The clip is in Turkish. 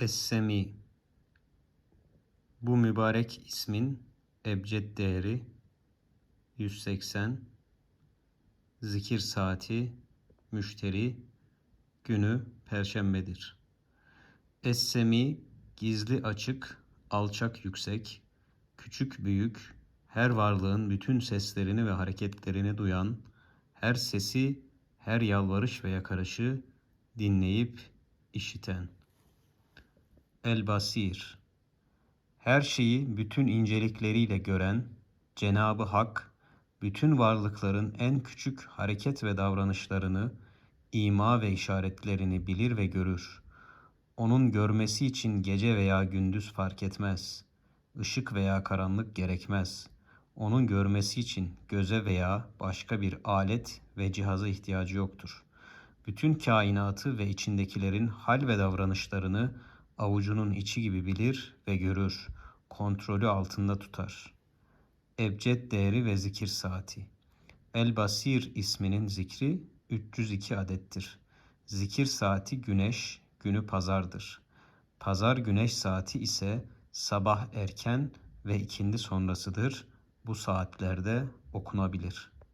Es-Semi Bu mübarek ismin ebced değeri 180 Zikir saati müşteri günü perşembedir. Es-Semi gizli açık, alçak yüksek, küçük büyük, her varlığın bütün seslerini ve hareketlerini duyan, her sesi, her yalvarış ve yakarışı dinleyip işiten. El-Basir Her şeyi bütün incelikleriyle gören Cenabı Hak, bütün varlıkların en küçük hareket ve davranışlarını, ima ve işaretlerini bilir ve görür. Onun görmesi için gece veya gündüz fark etmez. Işık veya karanlık gerekmez. Onun görmesi için göze veya başka bir alet ve cihaza ihtiyacı yoktur. Bütün kainatı ve içindekilerin hal ve davranışlarını avucunun içi gibi bilir ve görür. Kontrolü altında tutar. Ebced değeri ve zikir saati. El Basir isminin zikri 302 adettir. Zikir saati güneş, günü pazardır. Pazar güneş saati ise sabah erken ve ikindi sonrasıdır. Bu saatlerde okunabilir.''